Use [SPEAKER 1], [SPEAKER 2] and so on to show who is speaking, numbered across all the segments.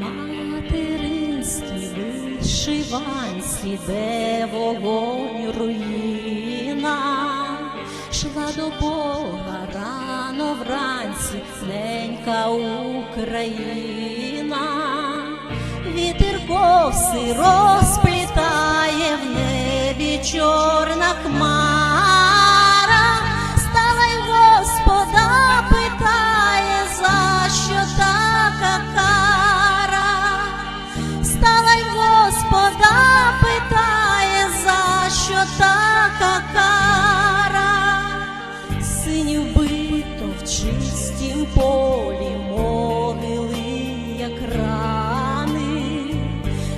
[SPEAKER 1] материнській вишиванці, де вогонь руїна, шла до Бога рано вранці, ненька Україна, вітер коси розплітає в небі чорна хмара, така кара, синів бито в чистім полі могили, як рани,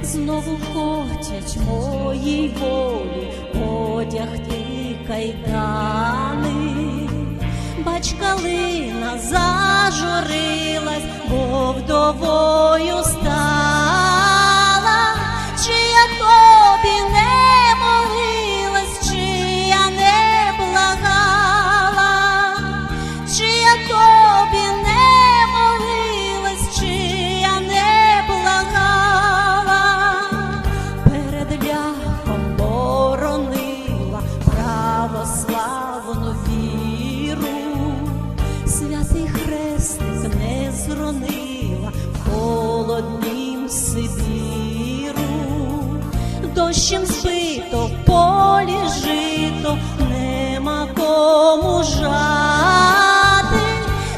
[SPEAKER 1] знову хотять моїй волі одягти кайдани. Бач, калина зажурилась, бо вдовою холоднім Сибіру, дощем спито в полі жито, нема кому жати,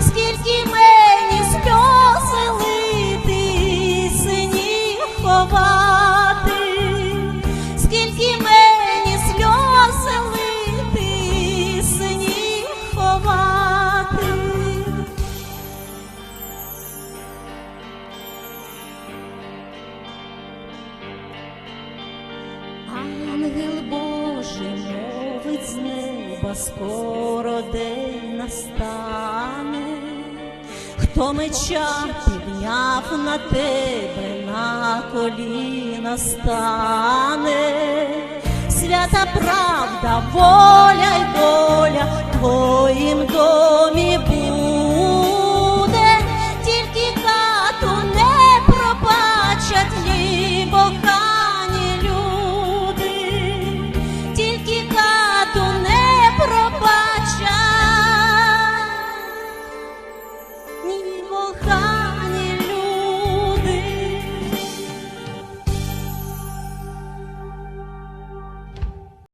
[SPEAKER 1] скільки мені спьоселити, лити, синів ховати, скільки мені Ангел Божий мовить з неба, скоро день настане, хто меча підняв на тебе, на коліна стане, свята правда, воля й доля твоїм домі.